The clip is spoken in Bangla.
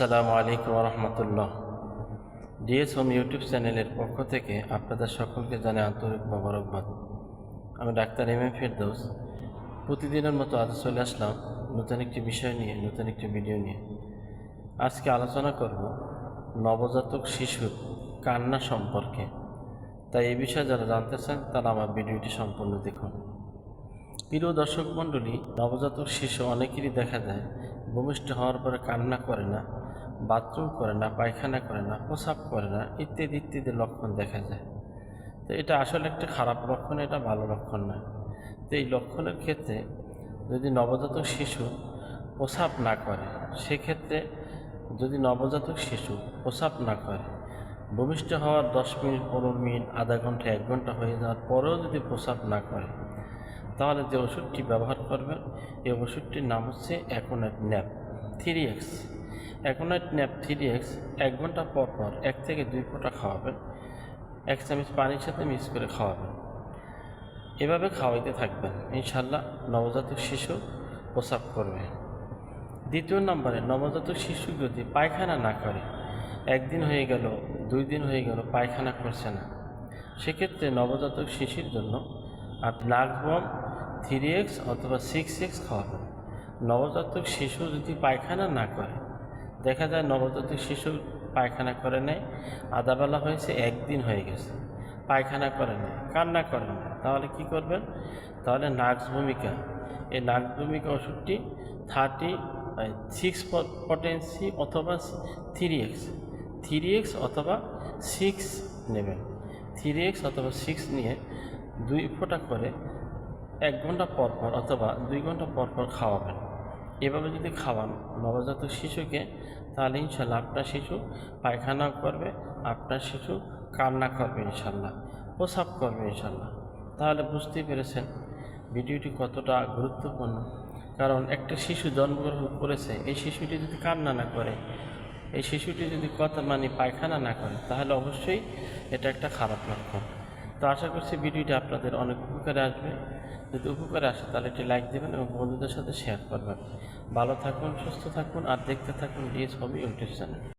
আসসালামু আলাইকুম রহমতুল্লাহ ডিএস হোম ইউটিউব চ্যানেলের পক্ষ থেকে আপনাদের সকলকে জানাই আন্তরিক মোবারকবাদ। আমি ডাক্তার এম এম ফেরদৌস। প্রতিদিনের মতো আজ চলে আসলাম নতুন একটি বিষয় নিয়ে, নতুন একটি ভিডিও নিয়ে। আজকে আলোচনা করব নবজাতক শিশুর কান্না সম্পর্কে। তাই এই বিষয়ে যারা জানতে চান তারা আমার ভিডিওটি সম্পূর্ণ দেখুন। প্রিয় দর্শক মণ্ডলী, নবজাতক শিশু অনেকেরই দেখা যায়, ভূমিষ্ঠ হওয়ার পরে কান্না করে না, বাথরুম করে না, পায়খানা করে না, প্রসাব করে না, ইত্যাদি ইত্যাদি লক্ষণ দেখা যায়। তো এটা আসলে একটা খারাপ লক্ষণ, এটা ভালো লক্ষণ নয়। তো এই লক্ষণের ক্ষেত্রে যদি নবজাতক শিশু প্রসাব না করে, সেক্ষেত্রে যদি নবজাতক শিশু প্রসাব না করে, ভূমিষ্ঠ হওয়ার দশ মিনিট, পনেরো মিনিট, আধা ঘণ্টা, এক ঘণ্টা হয়ে যাওয়ার পরেও যদি প্রসাব না করে তাহলে যে ওষুধটি ব্যবহার করবেন, এই ওষুধটির নাম হচ্ছে aconite nap three x. Aconite nap three x এক ঘণ্টা পর পর এক থেকে দুই ফোঁটা খাওয়াবেন, এক চামচ পানির সাথে মিক্স করে খাওয়াবেন। এভাবে খাওয়াইতে থাকবেন। ইনশাল্লাহ নবজাতক শিশু প্রসাব করবে। দ্বিতীয় নম্বরে, নবজাতক শিশু যদি পায়খানা না করে, একদিন হয়ে গেল, দুই দিন হয়ে গেল পায়খানা করছে না। সেক্ষেত্রে নবজাতক শিশুর জন্য আপনি নাকবম থ্রি এক্স অথবা সিক্স এক্স খাওয়াবেন নবজাতক শিশু যদি পায়খানা না করে, দেখা যায় নবজাতক শিশু পায়খানা করে নেয় আদাবেলা হয়েছে, একদিন হয়ে গেছে, পায়খানা করে নেয় কান্না করে না তাহলে কি করবেন? তাহলে নাক্স ভূমিকা এই নাক্স ভূমিকা ওষুধটি থার্টি সিক্স পটেন্সি অথবা থ্রি এক্স থ্রি এক্স অথবা সিক্স নেবেন। থ্রি এক্স অথবা সিক্স নিয়ে দুই ফোঁটা করে এক ঘণ্টা পর পর অথবা দুই ঘণ্টা পর পর খাওয়াবেন। এভাবে যদি খাওয়ান, নবজাতক শিশুকে, তাহলে ইনশাল্লাহ আপনার শিশু পায়খানা করবে, আপনার শিশু কান্না করবে ইনশাল্লাহ প্রসাব করবে ইনশাল্লাহ তাহলে বুঝতেই পেরেছেন ভিডিওটি কতটা গুরুত্বপূর্ণ। কারণ একটা শিশু জন্মগ্রহণ করেছে, এই শিশুটি যদি কান্না না করে, এই শিশুটি যদি কথা মানে পায়খানা না করে, তাহলে অবশ্যই এটা একটা খারাপ লক্ষণ। তো আশা করছি ভিডিওটি আপনাদের অনেক উপকারে আসবে। যদি উপকারে আসে, তাহলে একটি লাইক দেবেন এবং বন্ধুদের সাথে শেয়ার করবেন। ভালো থাকুন, সুস্থ থাকুন, আর দেখতে থাকুন ডিএস হবি ইউটিউব চ্যানেল।